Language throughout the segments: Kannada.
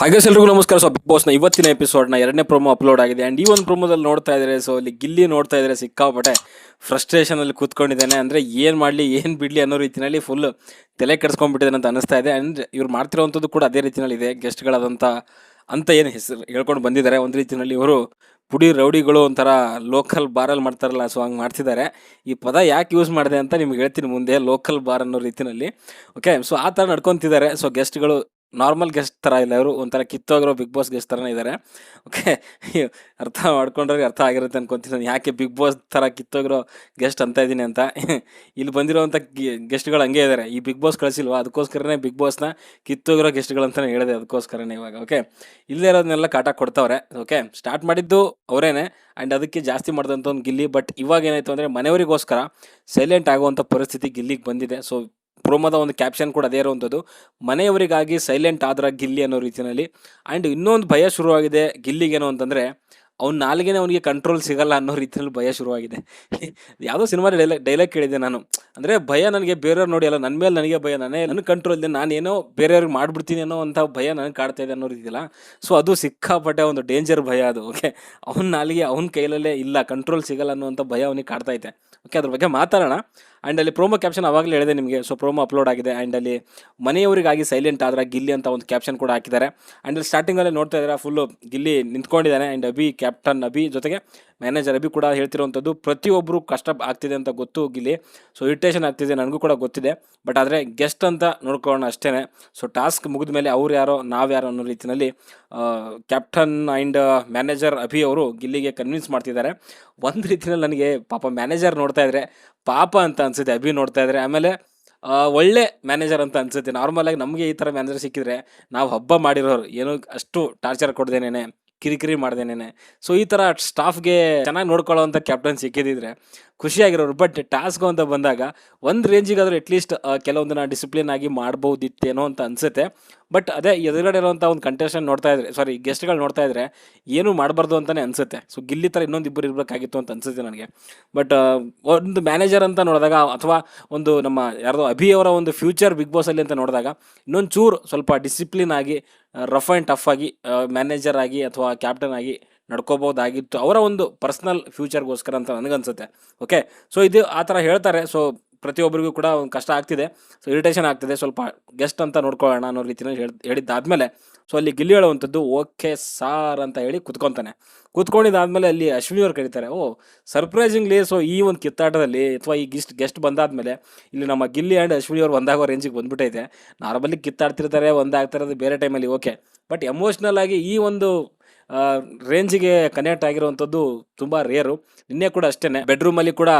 ಹಾಗೆ ಎಲ್ರಿಗೂ ನಮಸ್ಕಾರ. ಸೊ ಬಿಗ್ ಬಾಸ್ನ ಇವತ್ತಿನ ಎಪಿಸೋಡ್ನ ಎರಡನೇ ಪ್ರೊಮೋ ಅಪ್ಲೋಡ್ ಆಗಿದೆ. ಆ್ಯಂಡ್ ಈ ಒಂದು ಪ್ರೊಮೋದಲ್ಲಿ ನೋಡ್ತಾ ಇದ್ದಾರೆ ಸೊ ಇಲ್ಲಿ ಗಿಲ್ಲಿ ನೋಡ್ತಾ ಇದ್ದಾರೆ ಸಿಕ್ಕಾಪಟ್ಟೆ ಫ್ರಸ್ಟ್ರೇಷನಲ್ಲಿ ಕೂತ್ಕೊಂಡಿದ್ದಾನೆ. ಅಂದರೆ ಏನು ಮಾಡಲಿ, ಏನು ಬಿಡಲಿ ಅನ್ನೋ ರೀತಿಯಲ್ಲಿ ಫುಲ್ ತಲೆ ಕೆಡಿಸ್ಕೊಂಡ್ಬಿಟ್ಟಿದ್ದಾನೆ ಅಂತ ಅನಿಸ್ತಾ ಇದೆ. ಆ್ಯಂಡ್ ಇವ್ರು ಮಾಡ್ತಿರೋವಂಥದ್ದು ಕೂಡ ಅದೇ ರೀತಿಯಲ್ಲಿ ಇದೆ. ಗೆಸ್ಟ್ಗಳಾದಂಥ ಅಂತ ಏನು ಹೆಸರು ಹೇಳ್ಕೊಂಡು ಬಂದಿದ್ದಾರೆ. ಒಂದು ರೀತಿಯಲ್ಲಿ ಇವರು ಪುಡಿ ರೌಡಿಗಳು ಒಂಥರ ಲೋಕಲ್ ಬಾರಲ್ಲಿ ಮಾಡ್ತಾರಲ್ಲ ಸೊ ಹಂಗೆ ಮಾಡ್ತಿದ್ದಾರೆ. ಈ ಪದ ಯಾಕೆ ಯೂಸ್ ಮಾಡಿದೆ ಅಂತ ನಿಮ್ಗೆ ಹೇಳ್ತೀನಿ ಮುಂದೆ ಲೋಕಲ್ ಬಾರ್ ಅನ್ನೋ ರೀತಿಯಲ್ಲಿ ಓಕೆ ಸೊ ಆ ಥರ ನಡ್ಕೊತಿದ್ದಾರೆ. ಸೊ ಗೆಸ್ಟ್ಗಳು ನಾರ್ಮಲ್ ಗೆಸ್ಟ್ ಥರ ಇಲ್ಲ ಇವರು, ಒಂಥರ ಕಿತ್ತೋಗಿರೋ ಬಿಗ್ ಬಾಸ್ ಗೆಸ್ಟ್ ಥರನೇ ಇದ್ದಾರೆ ಓಕೆ ಅರ್ಥ ಮಾಡ್ಕೊಂಡ್ರೆ ಅರ್ಥ ಆಗಿರುತ್ತೆ ಅನ್ಕೊತೀನಿ ನಾನು. ಯಾಕೆ ಬಿಗ್ ಬಾಸ್ ಥರ ಕಿತ್ತೋಗಿರೋ ಗೆಸ್ಟ್ ಅಂತ ಇದ್ದೀನಿ ಅಂತ. ಇಲ್ಲಿ ಬಂದಿರೋವಂಥ ಗೆಸ್ಟ್ಗಳು ಹಂಗೆ ಇದ್ದಾರೆ ಈ ಬಿಗ್ ಬಾಸ್ ಕಳಿಸಿಲ್ವಾ? ಅದಕ್ಕೋಸ್ಕರನೇ ಬಿಗ್ ಬಾಸ್ನ ಕಿತ್ತೋಗಿರೋ ಗೆಸ್ಟ್ಗಳು ಅಂತಲೇ ಹೇಳಿದೆ ಅದಕ್ಕೋಸ್ಕರನೇ ಇವಾಗ. ಓಕೆ ಇಲ್ಲದೆ ಇರೋದನ್ನೆಲ್ಲ ಕಾಟ ಕೊಡ್ತಾವ್ರೆ. ಓಕೆ ಸ್ಟಾರ್ಟ್ ಮಾಡಿದ್ದು ಅವರೇನೆ. ಆ್ಯಂಡ್ ಅದಕ್ಕೆ ಜಾಸ್ತಿ ಮಾಡಿದಂಥ ಒಂದು ಗಿಲ್ಲಿ. ಬಟ್ ಇವಾಗ ಏನಾಯಿತು ಅಂದರೆ ಮನೆಯವರಿಗೋಸ್ಕರ ಸೈಲೆಂಟ್ ಆಗುವಂಥ ಪರಿಸ್ಥಿತಿ ಗಿಲ್ಲಿಗೆ ಬಂದಿದೆ. ಸೊ ಪ್ರೋಮೋದ ಒಂದು ಕ್ಯಾಪ್ಷನ್ ಕೂಡ ಅದೇ ಇರುವಂಥದ್ದು. ಮನೆಯವರಿಗಾಗಿ ಸೈಲೆಂಟ್ ಆದ್ರ ಗಿಲ್ಲಿ ಅನ್ನೋ ರೀತಿಯಲ್ಲಿ. ಆ್ಯಂಡ್ ಇನ್ನೊಂದು ಭಯ ಶುರುವಾಗಿದೆ ಗಿಲ್ಲಿಗೇನು ಅಂತಂದರೆ, ಅವ್ನ ನಾಲ್ಗೆನೇ ಅವನಿಗೆ ಕಂಟ್ರೋಲ್ ಸಿಗಲ್ಲ ಅನ್ನೋ ರೀತಿಯಲ್ಲಿ ಭಯ ಶುರುವಾಗಿದೆ. ಯಾವುದೋ ಸಿನಿಮಾ ಡೈಲಾಗ್ ಡೈಲಾಗ್ ಕೇಳಿದೆ ನಾನು. ಅಂದರೆ ಭಯ ನನಗೆ ಬೇರೆಯವ್ರು ನೋಡಿ ಅಲ್ಲ ನನ್ನ ಮೇಲೆ ನನಗೆ ಭಯ, ನನೇ ನನ್ನ ಕಂಟ್ರೋಲ್ ಇದೆ ನಾನೇನೋ ಬೇರೆಯವ್ರಿಗೆ ಮಾಡ್ಬಿಡ್ತೀನಿ ಅನ್ನೋ ಅಂಥ ಭಯ ನನಗೆ ಕಾಡ್ತಾ ಇದೆ ಅನ್ನೋ ರೀತಿಯಲ್ಲ. ಸೊ ಅದು ಸಿಕ್ಕಾಪಟ್ಟೆ ಒಂದು ಡೇಂಜರ್ ಭಯ ಅದು ಓಕೆ ಅವ್ನ ನಾಲಿಗೆ ಅವ್ನ ಕೈಲಲ್ಲೇ ಇಲ್ಲ ಕಂಟ್ರೋಲ್ ಸಿಗಲ್ಲ ಅನ್ನೋಂಥ ಭಯ ಅವನಿಗೆ ಕಾಡ್ತಾ ಇದೆ ಓಕೆ ಅದ್ರ ಬಗ್ಗೆ ಮಾತಾಡೋಣ. ಆ್ಯಂಡ್ ಅಲ್ಲಿ ಪ್ರೋಮೋ ಕ್ಯಾಪ್ಷನ್ ಅವಾಗಲೇ ಹೇಳಿದೆ ನಿಮಗೆ. ಸೊ ಪ್ರೋಮೋ ಅಪ್ಲೋಡ್ ಆಗಿದೆ. ಆ್ಯಂಡ್ ಅಲ್ಲಿ ಮನೆಯವರಿಗಾಗಿ ಸೈಲೆಂಟ್ ಆದ್ರೆ ಗಿಲ್ಲಿ ಅಂತ ಒಂದು ಕ್ಯಾಪ್ಷನ್ ಕೂಡ ಹಾಕಿದ್ದಾರೆ. ಆ್ಯಂಡ್ ಅಲ್ಲಿ ಸ್ಟಾರ್ಟಿಂಗಲ್ಲೇ ನೋಡ್ತಾ ಇದ್ದಾರೆ ಫುಲ್ಲು ಗಿಲ್ಲಿ ನಿಂತ್ಕೊಂಡಿದ್ದಾನೆ. ಆ್ಯಂಡ್ ಅಬಿ ಕ್ಯಾಪ್ಟನ್ ಅಭಿ ಜೊತೆಗೆ ಮ್ಯಾನೇಜರ್ ಅಭಿ ಕೂಡ ಹೇಳ್ತಿರೋವಂಥದ್ದು ಪ್ರತಿಯೊಬ್ಬರು ಕಷ್ಟ ಆಗ್ತಿದೆ ಅಂತ ಗೊತ್ತು ಗಿಲ್ಲಿ ಸೊ ಇರಿಟೇಷನ್ ಆಗ್ತಿದೆ, ನನಗೂ ಕೂಡ ಗೊತ್ತಿದೆ. ಬಟ್ ಆದರೆ ಗೆಸ್ಟ್ ಅಂತ ನೋಡ್ಕೊಳ್ಳೋಣ ಅಷ್ಟೇ ಸೊ ಟಾಸ್ಕ್ ಮುಗಿದ ಮೇಲೆ ಅವ್ರು ಯಾರೋ, ನಾವು ಯಾರೋ ಅನ್ನೋ ರೀತಿಯಲ್ಲಿ ಕ್ಯಾಪ್ಟನ್ ಆ್ಯಂಡ್ ಮ್ಯಾನೇಜರ್ ಅಭಿ ಅವರು ಗಿಲ್ಲಿಗೆ ಕನ್ವಿನ್ಸ್ ಮಾಡ್ತಿದ್ದಾರೆ. ಒಂದು ರೀತಿಯಲ್ಲಿ ನನಗೆ ಪಾಪ ಮ್ಯಾನೇಜರ್ ನೋಡ್ತಾ ಇದ್ರೆ, ಪಾಪ ಅಂತ ಅನ್ಸುತ್ತೆ ಅಭಿ ನೋಡ್ತಾ ಇದ್ರೆ. ಆಮೇಲೆ ಒಳ್ಳೆ ಮ್ಯಾನೇಜರ್ ಅಂತ ಅನ್ಸುತ್ತೆ. ನಾರ್ಮಲಾಗಿ ನಮಗೆ ಈ ಥರ ಮ್ಯಾನೇಜರ್ ಸಿಕ್ಕಿದ್ರೆ, ನಾವು ಹಬ್ಬ ಮಾಡಿರೋರು, ಏನೋ ಅಷ್ಟು ಟಾರ್ಚರ್ ಕೊಡ್ದೇನೇನೆ. ಕಿರಿಕಿರಿ ಮಾಡ್ದೇನೇನೆ ಸೊ ಈ ಥರ ಸ್ಟಾಫ್ಗೆ ಚೆನ್ನಾಗಿ ನೋಡ್ಕೊಳ್ಳೋವಂಥ ಕ್ಯಾಪ್ಟನ್ ಸಿಕ್ಕಿದ್ರೆ ಖುಷಿಯಾಗಿರೋರು ಬಟ್ ಟಾಸ್ಕ್ ಅಂತ ಬಂದಾಗ ಒಂದು ರೇಂಜಿಗಾದರೂ ಅಟ್ಲೀಸ್ಟ್ ಕೆಲವೊಂದನ್ನ ಡಿಸಿಪ್ಲಿನ್ ಆಗಿ ಮಾಡ್ಬೋದಿತ್ತೇನೋ ಅಂತ ಅನ್ಸುತ್ತೆ. ಬಟ್ ಅದೇ ಎದುರುಗಡೆ ಇರುವಂಥ ಒಂದು ಕಂಟೆಸ್ಟೆಂಟ್ ನೋಡ್ತಾ ಇದ್ರೆ ಸಾರಿ ಗೆಸ್ಟ್ಗಳು ನೋಡ್ತಾ ಇದ್ರೆ ಏನು ಮಾಡಬಾರ್ದು ಅಂತಲೇ ಅನ್ಸುತ್ತೆ. ಸೊ ಗಿಲ್ಲಿ ಥರ ಇನ್ನೊಂದು ಇಬ್ಬರು ಇರಬೇಕಾಗಿತ್ತು ಅಂತ ಅನ್ಸುತ್ತೆ ನನಗೆ. ಬಟ್ ಒಂದು ಮ್ಯಾನೇಜರ್ ಅಂತ ನೋಡಿದಾಗ ಅಥವಾ ಒಂದು ನಮ್ಮ ಯಾರ್ದೋ ಅಭಿ ಅವರ ಒಂದು ಫ್ಯೂಚರ್ ಬಿಗ್ ಬಾಸಲ್ಲಿ ಅಂತ ನೋಡಿದಾಗ ಇನ್ನೊಂದು ಚೂರು ಸ್ವಲ್ಪ ಡಿಸಿಪ್ಲಿನ್ ಆಗಿ ರಫ್ ಆ್ಯಂಡ್ ಟಫ್ ಆಗಿ ಮ್ಯಾನೇಜರ್ ಆಗಿ ಅಥವಾ ಕ್ಯಾಪ್ಟನ್ ಆಗಿ ನಡ್ಕೋಬೋದಾಗಿತ್ತು ಅವರ ಒಂದು ಪರ್ಸ್ನಲ್ ಫ್ಯೂಚರ್ಗೋಸ್ಕರ ಅಂತ ನನಗನ್ಸುತ್ತೆ. ಓಕೆ ಸೊ ಇದು ಆ ಥರ ಹೇಳ್ತಾರೆ. ಸೊ ಪ್ರತಿಯೊಬ್ಬರಿಗೂ ಕೂಡ ಒಂದು ಕಷ್ಟ ಆಗ್ತಿದೆ. ಸೊ ಇರಿಟೇಷನ್ ಆಗ್ತಿದೆ. ಸ್ವಲ್ಪ ಗೆಸ್ಟ್ ಅಂತ ನೋಡ್ಕೊಳ್ಳೋಣ ಅನ್ನೋ ರೀತಿಯಲ್ಲಿ ಹೇಳಿ, ಹೇಳಿದ್ದಾದಮೇಲೆ ಸೊ ಅಲ್ಲಿ ಗಿಲ್ಲಿ ಹೇಳುವಂಥದ್ದು, ಓಕೆ ಸಾರ್ ಅಂತ ಹೇಳಿ ಕುತ್ಕೊತಾನೆ. ಕುತ್ಕೊಂಡಿದ್ದಾದಮೇಲೆ ಅಲ್ಲಿ ಅಶ್ವಿನಿ ಅವ್ರು ಕರೀತಾರೆ, ಓ ಸರ್ಪ್ರೈಸಿಂಗ್ಲಿ ಸೊ ಈ ಒಂದು ಕಿತ್ತಾಟದಲ್ಲಿ ಅಥವಾ ಈ ಗಿಸ್ಟ್ ಗೆಸ್ಟ್ ಬಂದಾದಮೇಲೆ ಇಲ್ಲಿ ನಮ್ಮ ಗಿಲ್ಲಿ ಆ್ಯಂಡ್ ಅಶ್ವಿನಿ ಅವ್ರು ಒಂದಾಗೋ ರೇಂಜಿಗೆ ಬಂದ್ಬಿಟ್ಟೈತೆ. ನಾರ್ಮಲಿ ಕಿತ್ತಾಡ್ತಿರ್ತಾರೆ, ಒಂದಾಗ್ತಿರೋದು ಬೇರೆ ಟೈಮಲ್ಲಿ ಓಕೆ. ಬಟ್ ಎಮೋಷ್ನಲ್ ಆಗಿ ಈ ಒಂದು ರೇಂಜಿಗೆ ಕನೆಕ್ಟ್ ಆಗಿರುವಂಥದ್ದು ತುಂಬ ರೇರು ನಿನ್ನೆ ಕೂಡ ಅಷ್ಟೇ ಬೆಡ್ರೂಮಲ್ಲಿ ಕೂಡ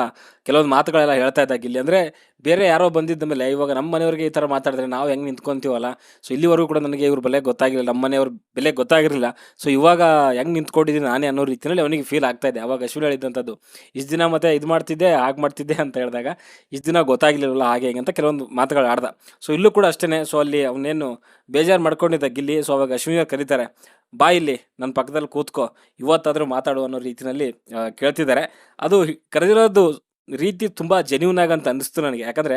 ಕೆಲವೊಂದು ಮಾತುಗಳೆಲ್ಲ ಹೇಳ್ತಾ ಇದ್ದಾಗ ಇಲ್ಲಿ ಅಂದರೆ ಬೇರೆ ಯಾರೋ ಬಂದಿದ್ದ ಮೇಲೆ ಇವಾಗ ನಮ್ಮ ಮನೆಯವ್ರಿಗೆ ಈ ಥರ ಮಾತಾಡಿದ್ರೆ ನಾವು ಹೆಂಗೆ ನಿಂತ್ಕೊಂತೀವಲ್ಲ? ಸೊ ಇಲ್ಲಿವರೆಗೂ ಕೂಡ ನನಗೆ ಇವ್ರ ಬೆಲೆ ಗೊತ್ತಾಗಿರಲಿಲ್ಲ. ನಮ್ಮ ಮನೆಯವ್ರ ಬೆಲೆ ಗೊತ್ತಾಗಿರಲಿಲ್ಲ. ಸೊ ಇವಾಗ ಹೆಂಗೆ ನಿಂತ್ಕೊಂಡಿದ್ದೀನಿ ನಾನೇ ಅನ್ನೋ ರೀತಿಯಲ್ಲಿ ಅವನಿಗೆ ಫೀಲ್ ಆಗ್ತಾ ಇದೆ. ಅವಾಗ ಅಶ್ವಿನಿ ಹೇಳಿದ್ದಂಥದ್ದು ಇಷ್ಟು ದಿನ ಮತ್ತೆ ಇದು ಮಾಡ್ತಿದ್ದೆ, ಹಾಗೆ ಮಾಡ್ತಿದ್ದೆ ಅಂತ ಹೇಳಿದಾಗ, ಇಷ್ಟು ದಿನ ಗೊತ್ತಾಗಿರಲಿಲ್ಲ ಹಾಗೆ ಹೇಗೆ ಅಂತ ಕೆಲವೊಂದು ಮಾತುಗಳು ಆಡ್ದ. ಸೊ ಇಲ್ಲೂ ಕೂಡ ಅಷ್ಟೇ ಸೊ ಅಲ್ಲಿ ಅವನೇನು ಬೇಜಾರು ಮಾಡ್ಕೊಂಡಿದ್ದ ಗಿಲ್ಲಿ. ಸೊ ಅವಾಗ ಅಶ್ವಿನಿಯವ್ರು ಕರೀತಾರೆ ಬಾ ಇಲ್ಲಿ ನನ್ನ ಪಕ್ಕದಲ್ಲಿ ಕೂತ್ಕೋ. ಇವತ್ತಾದರೂ ಮಾತಾಡು ಅನ್ನೋ ರೀತಿಯಲ್ಲಿ ಕೇಳ್ತಿದ್ದಾರೆ. ಅದು ಕರೆದಿರೋದು ರೀತಿ ತುಂಬ ಜೆನ್ಯೂನ್ ಆಗಂತ ಅಂತ ಅನಿಸ್ತು ನನಗೆ. ಯಾಕಂದರೆ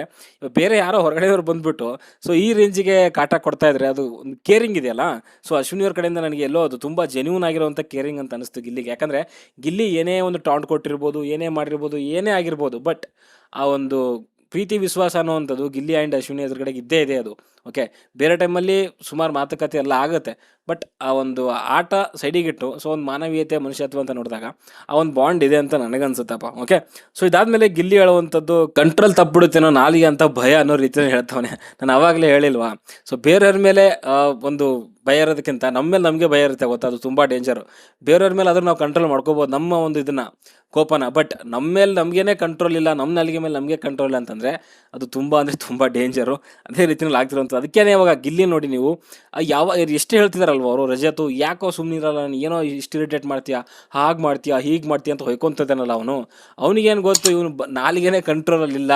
ಬೇರೆ ಯಾರೋ ಹೊರಗಡೆಯವ್ರು ಬಂದ್ಬಿಟ್ಟು ಸೊ ಈ ರೇಂಜಿಗೆ ಕಾಟ ಕೊಡ್ತಾ ಇದ್ರೆ ಅದು ಒಂದು ಕೇರಿಂಗ್ ಇದೆಯಲ್ಲ? ಸೊ ಅಶ್ವಿನಿ ಅವ್ರ ಕಡೆಯಿಂದ ನನಗೆ ಎಲ್ಲೋ ಅದು ತುಂಬ ಜೆನ್ಯೂನ್ ಆಗಿರುವಂಥ ಕೇರಿಂಗ್ ಅಂತ ಅನಿಸ್ತು ಗಿಲ್ಲಿಗೆ. ಯಾಕಂದರೆ, ಗಿಲ್ಲಿ ಏನೇ ಒಂದು ಟಾಂಟ್ ಕೊಟ್ಟಿರ್ಬೋದು, ಏನೇ ಮಾಡಿರ್ಬೋದು, ಏನೇ ಆಗಿರ್ಬೋದು ಬಟ್ ಆ ಒಂದು ಪ್ರೀತಿ, ವಿಶ್ವಾಸ ಅನ್ನೋವಂಥದ್ದು ಗಿಲ್ಲಿ ಆ್ಯಂಡ್ ಅಶ್ವಿನಿ ಎದುರುಗಡೆಗೆ ಇದ್ದೇ ಇದೆ ಅದು. ಓಕೆ ಬೇರೆ ಟೈಮಲ್ಲಿ ಸುಮಾರು ಮಾತುಕತೆ ಎಲ್ಲ ಆಗುತ್ತೆ. ಬಟ್ ಆ ಒಂದು ಆಟ ಸೈಡಿಗಿಟ್ಟು ಸೊ ಒಂದು ಮಾನವೀಯತೆ, ಮನುಷ್ಯತ್ವ ಅಂತ ನೋಡಿದಾಗ ಆ ಒಂದು ಬಾಂಡ್ ಇದೆ ಅಂತ ನನಗನ್ಸುತ್ತಪ್ಪ ಓಕೆ ಸೊ ಇದಾದ್ಮೇಲೆ ಗಿಲ್ಲಿ ಹೇಳುವಂಥದ್ದು ಕಂಟ್ರೋಲ್ ತಪ್ಪಿಬಿಡುತ್ತೇನೋ ನಾಲಿಗೆ ಅಂತ ಭಯ ಅನ್ನೋ ರೀತಿಯಲ್ಲಿ ಹೇಳ್ತವನೆ. ನಾನು ಆವಾಗಲೇ ಹೇಳಿಲ್ವಾ? ಸೊ ಬೇರೆಯವ್ರ ಮೇಲೆ ಒಂದು ಭಯ ಇರೋದಕ್ಕಿಂತ ನಮ್ಮ ಮೇಲೆ ನಮಗೆ ಭಯ ಇರುತ್ತೆ ಗೊತ್ತಾ? ಅದು ತುಂಬ ಡೇಂಜರು ಬೇರೆಯವ್ರ ಮೇಲೆ ಅದನ್ನು ನಾವು ಕಂಟ್ರೋಲ್ ಮಾಡ್ಕೋಬೋದು ನಮ್ಮ ಒಂದು ಇದನ್ನು, ಕೋಪನ. ಬಟ್ ನಮ್ಮ ಮೇಲೆ ನಮಗೇನೆ ಕಂಟ್ರೋಲ್ ಇಲ್ಲ, ನಮ್ಮ ನಾಲಿಗೆ ಮೇಲೆ ನಮಗೆ ಕಂಟ್ರೋಲ್ ಇಲ್ಲ ಅಂತಂದರೆ ಅದು ತುಂಬ ಅಂದರೆ ತುಂಬ ಡೇಂಜರು ಅದೇ ರೀತಿಯಲ್ಲಿ ಆಗ್ತಿರೋಂಥದ್ದು ಅದಕ್ಕೇನೆ ಇವಾಗ ಗಿಲ್ಲಿ ನೋಡಿ ನೀವು ಯಾವ, ಎಷ್ಟು ಹೇಳ್ತಿದಾರಲ್ವ ಅವರು? ರಜತು ಯಾಕೋ ಸುಮ್ಮನಿರಲ್ಲ ನಾನು? ಏನೋ ಇಷ್ಟು ಇರಿಟೇಟ್ ಮಾಡ್ತೀಯಾ? ಹಾಗೆ ಮಾಡ್ತೀಯಾ? ಹೀಗೆ ಮಾಡ್ತೀಯ ಅಂತ ಹೊಯ್ಕೊಂತದೇನಲ್ಲ ಅವನು. ಅವನಿಗೇನು ಗೊತ್ತು? ಇವನು ನಾಲಿಗೆನೇ ಕಂಟ್ರೋಲಲ್ಲಿಲ್ಲ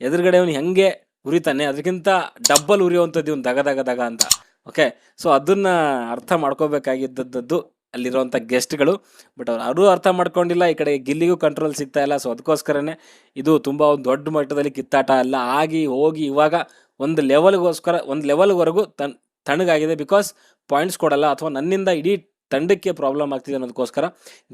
ಎದುರುಗಡೆ ಅವನು ಹೆಂಗೆ ಉರಿತಾನೆ? ಅದಕ್ಕಿಂತ ಡಬ್ಬಲ್ ಉರಿಯುವಂಥದ್ದು ಇವನು ದಗ ದಗ ದಗ ಅಂತ. ಓಕೆ ಸೊ ಅದನ್ನ ಅರ್ಥ ಮಾಡ್ಕೋಬೇಕಾಗಿದ್ದದ್ದು ಅಲ್ಲಿರುವಂಥ ಗೆಸ್ಟ್ಗಳು ಬಟ್ ಅವ್ರು ಯಾರೂ ಅರ್ಥ ಮಾಡ್ಕೊಂಡಿಲ್ಲ. ಈ ಕಡೆ ಗಿಲ್ಲಿಗೂ ಕಂಟ್ರೋಲ್ ಸಿಗ್ತಾ ಇಲ್ಲ. ಸೊ ಅದಕ್ಕೋಸ್ಕರನೇ ಇದು ತುಂಬ ಒಂದು ದೊಡ್ಡ ಮಟ್ಟದಲ್ಲಿ ಕಿತ್ತಾಟ ಅಲ್ಲ. ಆಗಿ ಹೋಗಿ ಇವಾಗ ಒಂದು ಲೆವೆಲ್ಗೋಸ್ಕರ ಒಂದು ಲೆವೆಲ್ವರೆಗೂ ತನ್ ತಣ್ಣಗಾಗಿದೆ ಬಿಕಾಸ್ ಪಾಯಿಂಟ್ಸ್ ಕೊಡಲ್ಲ ಅಥವಾ ನನ್ನಿಂದ ಇಡೀ ತಂಡಕ್ಕೆ ಪ್ರಾಬ್ಲಮ್ ಆಗ್ತಿದೆ ಅನ್ನೋದಕ್ಕೋಸ್ಕರ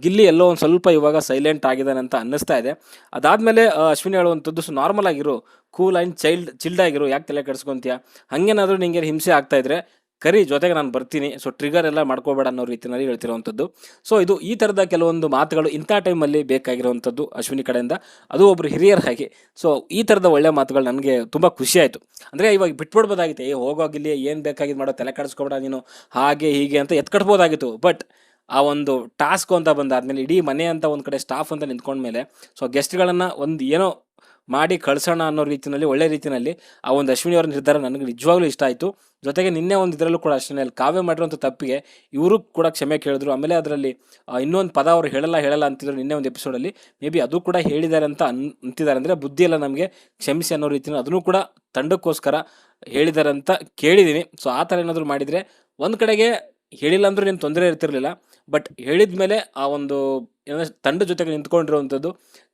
ಗಿಲ್ಲಿ ಎಲ್ಲೋ ಒಂದು ಸ್ವಲ್ಪ ಇವಾಗ ಸೈಲೆಂಟ್ ಆಗಿದ್ದಾನೆ ಅಂತ ಅನ್ನಿಸ್ತಾ ಇದೆ. ಅದಾದಮೇಲೆ ಅಶ್ವಿನಿ ಹೇಳುವಂಥದ್ದು ಸೊ ನಾರ್ಮಲ್ ಆಗಿರು ಕೂಲ್ ಆ್ಯಂಡ್ ಚೈಲ್ಡ್ ಚಿಲ್ಡ್ ಆಗಿರು, ಯಾಕೆ ತಲೆ ಕೆಡಿಸ್ಕೊಂತೀಯ? ಹಂಗೇನಾದರೂ ನಿಂಗೆ ಹಿಂಸೆ ಆಗ್ತಾ ಇದ್ರೆ ಕರಿ ಜೊತೆಗೆ ನಾನು ಬರ್ತೀನಿ. ಸೊ ಟ್ರಿಗರ್ ಎಲ್ಲ ಮಾಡ್ಕೋಬೇಡ ಅನ್ನೋ ರೀತಿಯಲ್ಲಿ ಹೇಳ್ತಿರುವಂಥದ್ದು. ಸೊ ಇದು ಈ ಥರದ ಕೆಲವೊಂದು ಮಾತುಗಳು ಇಂಥ ಟೈಮಲ್ಲಿ ಬೇಕಾಗಿರುವಂಥದ್ದು ಅಶ್ವಿನಿ ಕಡೆಯಿಂದ. ಅದು ಒಬ್ಬರು ಹಿರಿಯರಾಗಿ ಸೊ ಈ ಥರದ ಒಳ್ಳೆ ಮಾತುಗಳು ನನಗೆ ತುಂಬ ಖುಷಿಯಾಯಿತು ಅಂದರೆ ಇವಾಗ ಬಿಟ್ಬಿಡ್ಬೋದಾಗಿತ್ತು. ಏ ಹೋಗೋಗಿಲ್ಲಿ ಏನು ಬೇಕಾಗಿದ್ದು ಮಾಡೋ ತಲೆ ಕಾಡಿಸ್ಕೊಬೇಡ ನೀನು. ಹಾಗೆ ಹೀಗೆ ಅಂತ ಎತ್ಕಟ್ಬೋದಾಗಿತ್ತು. ಬಟ್ ಆ ಒಂದು ಟಾಸ್ಕ್ ಅಂತ ಬಂದಾದ್ಮೇಲೆ ಇಡೀ ಮನೆ ಅಂತ ಒಂದು ಕಡೆ ಸ್ಟಾಫ್ ಅಂತ ನಿಂತ್ಕೊಂಡ್ಮೇಲೆ ಸೊ ಗೆಸ್ಟ್ಗಳನ್ನು ಒಂದು ಏನೋ ಮಾಡಿ ಕಳ್ಸೋಣ ಅನ್ನೋ ರೀತಿಯಲ್ಲಿ ಒಳ್ಳೆ ರೀತಿಯಲ್ಲಿ ಆ ಒಂದು ಅಶ್ವಿನಿ ಅವರ ನಿರ್ಧಾರ ನನಗೆ ನಿಜವಾಗ್ಲೂ ಇಷ್ಟ ಆಯಿತು. ಜೊತೆಗೆ ನಿನ್ನೆ ಒಂದು ಇದರಲ್ಲೂ ಕೂಡ ಅಷ್ಟೇ ಅಲ್ಲಿ ಕಾವ್ಯ ಮಾಡಿರೋಂಥ ತಪ್ಪಿಗೆ ಇವರು ಕೂಡ ಕ್ಷಮೆ ಕೇಳಿದ್ರು. ಆಮೇಲೆ ಅದರಲ್ಲಿ ಇನ್ನೊಂದು ಪದ ಅವರು ಹೇಳಲ್ಲ ಹೇಳಲ್ಲ ಅಂತಿದ್ರು ನಿನ್ನೆ ಒಂದು ಎಪಿಸೋಡಲ್ಲಿ ಮೇ ಬಿ ಅದು ಕೂಡ ಹೇಳಿದ್ದಾರೆ ಅಂತ ಅನ್, ಅಂತಿದ್ದಾರೆ. ಅಂದರೆ ಬುದ್ಧಿ ಎಲ್ಲ ನಮಗೆ ಕ್ಷಮಿಸಿ ಅನ್ನೋ ರೀತಿಯಲ್ಲಿ ಅದನ್ನು ಕೂಡ ತಂಡಕ್ಕೋಸ್ಕರ ಹೇಳಿದ್ದಾರೆ ಅಂತ ಕೇಳಿದ್ದೀನಿ ಸೊ ಆ ಥರ ಏನಾದರೂ ಮಾಡಿದರೆ ಒಂದು ಕಡೆಗೆ ಹೇಳಿಲ್ಲ ಅಂದರೂ ನೀನು ತೊಂದರೆ ಇರ್ತಿರ್ಲಿಲ್ಲ. ಬಟ್ ಹೇಳಿದ ಮೇಲೆ ಆ ಒಂದು ಏನಂದರೆ ತಂಡ ಜೊತೆಗೆ ನಿಂತ್ಕೊಂಡಿರುವಂಥದ್ದು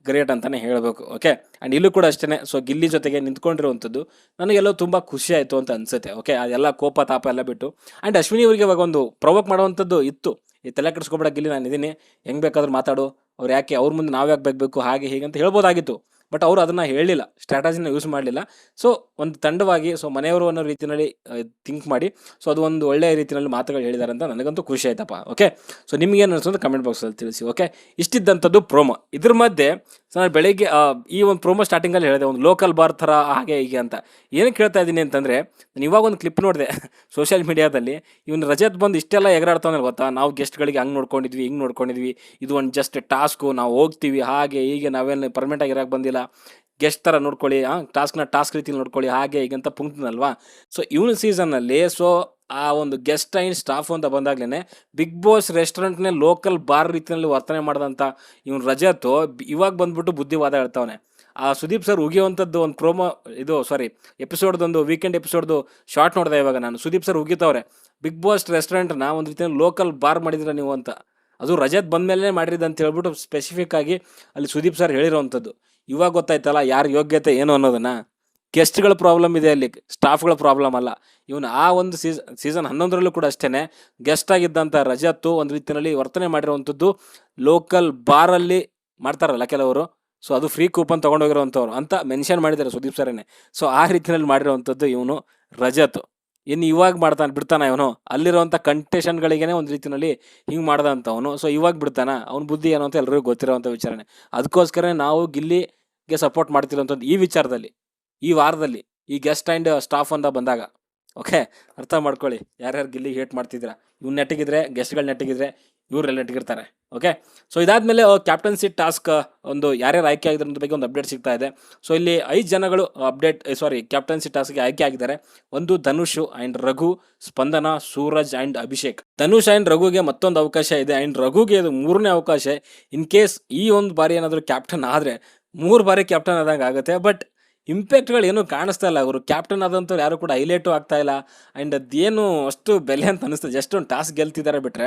ಗ್ರೇಟ್ ಅಂತಲೇ ಹೇಳಬೇಕು ಓಕೆ ಆ್ಯಂಡ್ ಇಲ್ಲೂ ಕೂಡ ಅಷ್ಟೇ ಸೊ ಗಿಲ್ಲಿ ಜೊತೆಗೆ ನಿಂತ್ಕೊಂಡಿರುವಂಥದ್ದು ನನಗೆಲ್ಲೋ ತುಂಬ ಖುಷಿ ಆಯಿತು ಅಂತ ಅನಿಸುತ್ತೆ ಓಕೆ ಅದೆಲ್ಲ ಕೋಪ, ತಾಪ ಎಲ್ಲ ಬಿಟ್ಟು. ಆ್ಯಂಡ್ ಅಶ್ವಿನಿ ಅವರಿಗೆ ಇವಾಗ ಒಂದು ಪ್ರೊವೋಕ್ ಮಾಡುವಂಥದ್ದು ಇತ್ತು. ಈ ತಲೆ ಕೆಡಿಸ್ಕೊಬೇಡ ಗಿಲ್ಲಿ ನಾನು ಇದ್ದೀನಿ ಹೆಂಗೆ ಬೇಕಾದ್ರೂ ಮಾತಾಡು. ಅವ್ರು ಯಾಕೆ, ಅವ್ರ ಮುಂದೆ ನಾವು ಯಾಕೆ ಬೇಕು ಹಾಗೆ, ಹೀಗೆ ಅಂತ ಹೇಳ್ಬೋದಾಗಿತ್ತು. ಬಟ್ ಅವರು ಅದನ್ನು ಹೇಳಲಿಲ್ಲ ಸ್ಟ್ರಾಟಜಿನ ಯೂಸ್ ಮಾಡಲಿಲ್ಲ. ಸೊ ಒಂದು ತಂಡವಾಗಿ ಸೊ ಮನೆಯವರು ಅನ್ನೋ ರೀತಿಯಲ್ಲಿ ಥಿಂಕ್ ಮಾಡಿ ಸೊ ಅದು ಒಂದು ಒಳ್ಳೆಯ ರೀತಿಯಲ್ಲಿ ಮಾತುಗಳು ಹೇಳಿದ್ದಾರೆ ಅಂತ ನನಗಂತೂ ಖುಷಿ ಆಯ್ತಪ್ಪ ಓಕೆ ಸೊ ನಿಮ್ಗೇನು ಅನಿಸೋದು ಕಮೆಂಟ್ ಬಾಕ್ಸಲ್ಲಿ ತಿಳಿಸಿ ಓಕೆ ಇಷ್ಟಿದ್ದಂಥದ್ದು ಪ್ರೋಮೋ ಇದ್ರ ಮಧ್ಯೆ ನಾನು ಬೆಳಗ್ಗೆ ಈ ಒಂದು ಪ್ರೋಮೋ ಸ್ಟಾರ್ಟಿಂಗಲ್ಲಿ ಹೇಳಿದೆ, ಒಂದು ಲೋಕಲ್ ಬಾರ್ ಥರ ಹಾಗೆ ಹೀಗೆ ಅಂತ. ಏನು ಕೇಳ್ತಾ ಇದ್ದೀನಿ ಅಂತಂದರೆ, ನಾನು ಇವಾಗ ಒಂದು ಕ್ಲಿಪ್ ನೋಡಿದೆ ಸೋಷಿಯಲ್ ಮೀಡಿಯಾದಲ್ಲಿ ಇವನು ರಜತ್ ಬಂದು ಇಷ್ಟೆಲ್ಲ ಎಗರಾಡ್ತಾನೆ ಗೊತ್ತಾ? ನಾವು ಗೆಸ್ಟ್ಗಳಿಗೆ ಹಂಗೆ ನೋಡ್ಕೊಂಡಿದ್ವಿ, ಹಿಂಗೆ ನೋಡ್ಕೊಂಡಿದ್ವಿ, ಇದು ಒಂದು ಜಸ್ಟ್ ಟಾಸ್ಕು ನಾವು ಹೋಗ್ತೀವಿ, ಹಾಗೆ ಹೀಗೆ ನಾವೇನು ಪರ್ಮನೆಂಟಾಗಿ ಇರೋಕೆ ಬಂದಿಲ್ಲ. ಗೆಸ್ಟ್ ಥರ ನೋಡ್ಕೊಳ್ಳಿ ಟಾಸ್ಕ್ನ ಟಾಸ್ಕ್ ರೀತಿಲಿ ನೋಡ್ಕೊಳ್ಳಿ, ಹಾಗೆ ಈಗಂತ ಪುಂಕ್ತನಲ್ವಾ ಸೊ ಇವನ ಸೀಸನ್ನಲ್ಲಿ ಸೊ ಆ ಒಂದು ಗೆಸ್ಟ್ ಐನ್ ಸ್ಟಾಫ್ ಅಂತ ಬಂದಾಗ್ಲೇ ಬಿಗ್ ಬಾಸ್ ರೆಸ್ಟೋರೆಂಟ್ನೇ ಲೋಕಲ್ ಬಾರ್ ರೀತಿಯಲ್ಲಿ ವರ್ತನೆ ಮಾಡಿದಂಥ ಇವನು ರಜತ್, ಇವಾಗ ಬಂದ್ಬಿಟ್ಟು ಬುದ್ಧಿವಾದ ಹೇಳ್ತಾವನೆ. ಆ, ಸುದೀಪ್ ಸರ್ ಉಗಿಯುವಂಥದ್ದು ಒಂದು ಪ್ರೋಮೋ ಇದು ಸಾರಿ ಎಪಿಸೋಡ್ದೊಂದು ವೀಕೆಂಡ್ ಎಪಿಸೋಡ್ದು ಶಾರ್ಟ್ ನೋಡಿದೆ ಇವಾಗ ನಾನು. ಸುದೀಪ್ ಸರ್ ಉಗಿತವ್ರೆ ಬಿಗ್ ಬಾಸ್ ರೆಸ್ಟೋರೆಂಟ್ನ ಒಂದು ರೀತಿಯಲ್ಲಿ ಲೋಕಲ್ ಬಾರ್ ಮಾಡಿದ್ರೆ ನೀವು ಅಂತ. ಅದು ರಜತ್ ಬಂದಮೇಲೆ ಮಾಡಿರಿದ್ದು ಅಂತ ಹೇಳ್ಬಿಟ್ಟು ಸ್ಪೆಸಿಫಿಕ್ ಆಗಿ ಅಲ್ಲಿ ಸುದೀಪ್ ಸರ್ ಹೇಳಿರೋವಂಥದ್ದು ಇವಾಗ ಗೊತ್ತಾಯ್ತಲ್ಲ ಯಾರ ಯೋಗ್ಯತೆ ಏನು ಅನ್ನೋದನ್ನ. ಗೆಸ್ಟ್ಗಳ ಪ್ರಾಬ್ಲಮ್ ಇದೆ ಅಲ್ಲಿ ಸ್ಟಾಫ್ಗಳ ಪ್ರಾಬ್ಲಮ್ ಅಲ್ಲ. ಇವನು ಆ ಒಂದು ಸೀಸನ್ ಸೀಸನ್ ಹನ್ನೊಂದರಲ್ಲೂ ಕೂಡ ಅಷ್ಟೇ ಗೆಸ್ಟ್ ಆಗಿದ್ದಂಥ ರಜತ್ತು ಒಂದು ರೀತಿಯಲ್ಲಿ ವರ್ತನೆ ಮಾಡಿರುವಂಥದ್ದು ಲೋಕಲ್ ಬಾರಲ್ಲಿ ಮಾಡ್ತಾರಲ್ಲ ಕೆಲವರು. ಸೊ ಅದು ಫ್ರೀ ಕೂಪನ್ ತೊಗೊಂಡೋಗಿರೋವಂಥವ್ರು ಅಂತ ಮೆನ್ಷನ್ ಮಾಡಿದ್ದಾರೆ ಸುದೀಪ್ ಸರೇನೆ. ಸೊ ಆ ರೀತಿಯಲ್ಲಿ ಮಾಡಿರುವಂಥದ್ದು ಇವನು ರಜತ್ ಇನ್ನು ಇವಾಗ ಮಾಡ್ತಾನೆ, ಬಿಡ್ತಾನ ಇವನು. ಅಲ್ಲಿರುವಂಥ ಕಂಟೆಷನ್ಗಳಿಗೇನೆ ಒಂದು ರೀತಿಯಲ್ಲಿ ಹಿಂಗೆ ಮಾಡ್ದಂಥವನು ಸೊ ಇವಾಗ ಬಿಡ್ತಾನ. ಅವ್ನ ಬುದ್ಧಿ ಏನು ಅಂತ ಎಲ್ಲರಿಗೂ ಗೊತ್ತಿರೋವಂಥ ವಿಚಾರಣೆ. ಅದಕ್ಕೋಸ್ಕರ ನಾವು ಗಿಲ್ಲಿಗೆ ಸಪೋರ್ಟ್ ಮಾಡ್ತಿರೋಂಥದ್ದು ಈ ವಿಚಾರದಲ್ಲಿ, ಈ ವಾರದಲ್ಲಿ, ಈ ಗೆಸ್ಟ್ ಆ್ಯಂಡ್ ಸ್ಟಾಫ್ ಅಂತ ಬಂದಾಗ. ಓಕೆ ಅರ್ಥ ಮಾಡ್ಕೊಳ್ಳಿ. ಯಾರ್ಯಾರು ಗಿಲ್ಲಿ ಹೇಟ್ ಮಾಡ್ತಿದ್ದೀರಾ? ಇವ್ನು ನೆಟ್ಟಿಗಿದ್ರೆ ಗೆಸ್ಟ್ಗಳು ನೆಟ್ಟಿಗಿದ್ರೆ ಇವರೆಲ್ಲ ನೆಟ್ಟಿಗಿರ್ತಾರೆ. ಓಕೆ ಸೊ ಇದಾದಮೇಲೆ ಕ್ಯಾಪ್ಟನ್ಸಿ ಟಾಸ್ಕ್ ಒಂದು ಯಾರ್ಯಾರು ಆಯ್ಕೆ ಆಗಿದ್ರ ಬಗ್ಗೆ ಒಂದು ಅಪ್ಡೇಟ್ ಸಿಗ್ತಾ ಇದೆ. ಸೊ ಇಲ್ಲಿ ಐದು ಜನಗಳು ಅಪ್ಡೇಟ್ ಸಾರಿ ಕ್ಯಾಪ್ಟನ್ಸಿ ಟಾಸ್ಕ್ಗೆ ಆಯ್ಕೆ ಆಗಿದ್ದಾರೆ. ಒಂದು Dhanush and Raghu, Spandana, Suraj and Abhishek. Dhanush and ರಘುಗೆ ಮತ್ತೊಂದು ಅವಕಾಶ ಇದೆ. ಆ್ಯಂಡ್ ರಘುಗೆ ಇದು ಮೂರನೇ ಅವಕಾಶ. ಇನ್ ಕೇಸ್ ಈ ಒಂದು ಬಾರಿ ಏನಾದರೂ ಕ್ಯಾಪ್ಟನ್ ಆದರೆ ಮೂರು ಬಾರಿ ಕ್ಯಾಪ್ಟನ್ ಆದಂಗೆ ಆಗುತ್ತೆ. ಬಟ್ ಇಂಪ್ಯಾಕ್ಟ್ಗಳು ಏನೂ ಕಾಣಿಸ್ತಾ ಇಲ್ಲ. ಅವರು ಕ್ಯಾಪ್ಟನ್ ಆದಂಥವ್ರು ಯಾರು ಕೂಡ ಹೈಲೈಟು ಆಗ್ತಾ ಇಲ್ಲ. ಆ್ಯಂಡ್ ಅದೇನು ಅಷ್ಟು ಬೆಲೆ ಅಂತ ಅನಿಸ್ತದೆ ಜಸ್ಟ್ ಒಂದು ಟಾಸ್ಕ್ ಗೆಲ್ತಿದ್ದಾರೆ ಬಿಟ್ಟರೆ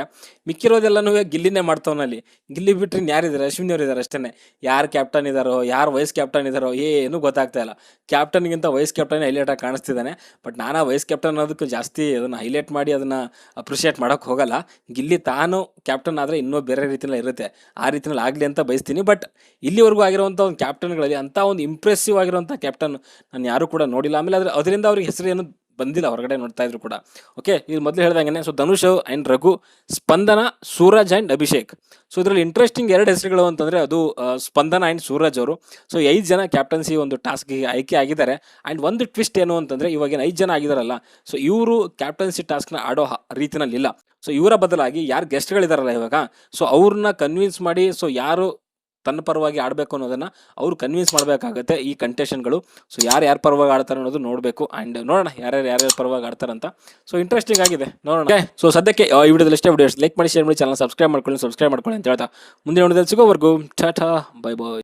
ಮಿಕ್ಕಿರೋದೆಲ್ಲನೂ ಗಿಲ್ಲಿನೇ ಮಾಡ್ತಾವನಲ್ಲಿ ಗಿಲ್ಲಿ ಬಿಟ್ಟರೆ ಯಾರಿದ್ದಾರೆ ಅಶ್ವಿನಿ ಅವರು ಇದ್ದಾರೆ ಅಷ್ಟೇ ಯಾರು ಕ್ಯಾಪ್ಟನ್ ಇದ್ದಾರೋ ಯಾರು ವೈಸ್ ಕ್ಯಾಪ್ಟನ್ ಇದ್ದಾರೋ ಏನೂ ಗೊತ್ತಾಗ್ತಾ ಇಲ್ಲ. ಕ್ಯಾಪ್ಟನ್ಗಿಂತ ವೈಸ್ ಕ್ಯಾಪ್ಟನ್ ಹೈಲೈಟಾಗಿ ಕಾಣಿಸ್ತಿದ್ದಾನೆ ಬಟ್ ನಾನು ವೈಸ್ ಕ್ಯಾಪ್ಟನ್ ಅನ್ನೋದಕ್ಕೂ ಜಾಸ್ತಿ ಅದನ್ನು ಹೈಲೈಟ್ ಮಾಡಿ ಅದನ್ನು ಅಪ್ರಿಷಿಯೇಟ್ ಮಾಡೋಕ್ಕೆ ಹೋಗಲ್ಲ. ಗಿಲ್ಲಿ ತಾನು ಕ್ಯಾಪ್ಟನ್ ಆದರೆ ಇನ್ನೂ ಬೇರೆ ರೀತಿಯಲ್ಲಿ ಇರುತ್ತೆ. ಆ ರೀತಿಯಲ್ಲಿ ಆಗಲಿ ಅಂತ ಬಯಸ್ತೀನಿ. ಬಟ್ ಇಲ್ಲಿವರೆಗೂ ಆಗಿರುವಂಥ ಒಂದು ಕ್ಯಾಪ್ಟನ್ಗಳಲ್ಲಿ ಅಂಥ ಒಂದು ಇಂಪ್ರೆಸಿವ್ ಆಗಿರುವಂಥ ಕ್ಯಾಪ್ಟನ್ ನಾನು ಯಾರು ಕೂಡ ನೋಡಿಲ್ಲ. ಆಮೇಲೆ ಅದ್ರ ಅದರಿಂದ ಅವ್ರಿಗೆ ಹೆಸರು ಏನು ಬಂದಿಲ್ಲ, ಹೊರಗಡೆ ನೋಡ್ತಾ ಇದ್ರು ಕೂಡ. ಓಕೆ ಇದು ಮೊದಲು ಹೇಳ್ದಂಗೆ so Dhanush and Raghu, Spandana, Suraj and Abhishek. So ಇದರಲ್ಲಿ ಇಂಟ್ರೆಸ್ಟಿಂಗ್ ಎರಡು ಹೆಸರುಗಳು ಅಂತಂದರೆ ಅದು ಸ್ಪಂದನ ಆ್ಯಂಡ್ ಸೂರಜ್ ಅವರು. ಸೊ ಐದು ಜನ ಕ್ಯಾಪ್ಟನ್ಸಿ ಒಂದು ಟಾಸ್ಕ್ಗೆ ಆಯ್ಕೆ ಆಗಿದ್ದಾರೆ. ಆ್ಯಂಡ್ ಒಂದು ಟ್ವಿಸ್ಟ್ ಏನು ಅಂತಂದರೆ ಇವಾಗಿನ ಐದು ಜನ ಆಗಿದಾರಲ್ಲ ಸೊ ಇವರು ಕ್ಯಾಪ್ಟನ್ಸಿ ಟಾಸ್ಕ್ನ ಆಡೋ ರೀತಿನಲ್ಲಿಲ್ಲ. ಸೊ ಇವರ ಬದಲಾಗಿ ಯಾರು ಗೆಸ್ಟ್ಗಳಿದಾರಲ್ಲ ಇವಾಗ ಸೊ ಅವ್ರನ್ನ ಕನ್ವಿನ್ಸ್ ಮಾಡಿ ಸೊ ಯಾರು ತನ್ನ ಪರವಾಗಿ ಆಡಬೇಕು ಅನ್ನೋದನ್ನು ಅವರು ಕನ್ವಿನ್ಸ್ ಮಾಡಬೇಕಾಗತ್ತೆ ಈ ಕಂಟೆಷನ್ಗಳು ಸೊ ಯಾರು ಯಾರು ಪರವಾಗಿ ಆಡ್ತಾರೆ ಅನ್ನೋದು ನೋಡಬೇಕು ಆ್ಯಂಡ್ ನೋಡೋಣ ಯಾರ್ಯಾರು ಯಾರ್ಯಾರು ಪರವಾಗಿ ಆಡ್ತಾರಂತ ಸೊ ಇಂಟ್ರೆಸ್ಟಿಂಗ್ ಆಗಿದೆ. ನೋಡೋಣ. ಸೊ ಸದ್ಯಕ್ಕೆ ಈ ವಿಡಿಯೋದಲ್ಲಿ ಇಷ್ಟೇ ವಿಡಿಯೋಸ್ ಲೈಕ್ ಮಾಡಿ ಶೇರ್ ಮಾಡಿ ಚಾನಲ್ ಸಬ್ಸ್ಕ್ರೈಬ್ ಮಾಡ್ಕೊಳ್ಳಿ ಸಬ್ಸ್ಕ್ರೈಬ್ ಮಾಡ್ಕೊಳ್ಳಿ ಅಂತ ಹೇಳ್ತಾ ಮುಂದಿನ ವಿಡಿಯೋದಲ್ಲಿ ಸಿಗೋವರೆಗೂ ಟಾಟಾ ಬೈ ಬಾಯ್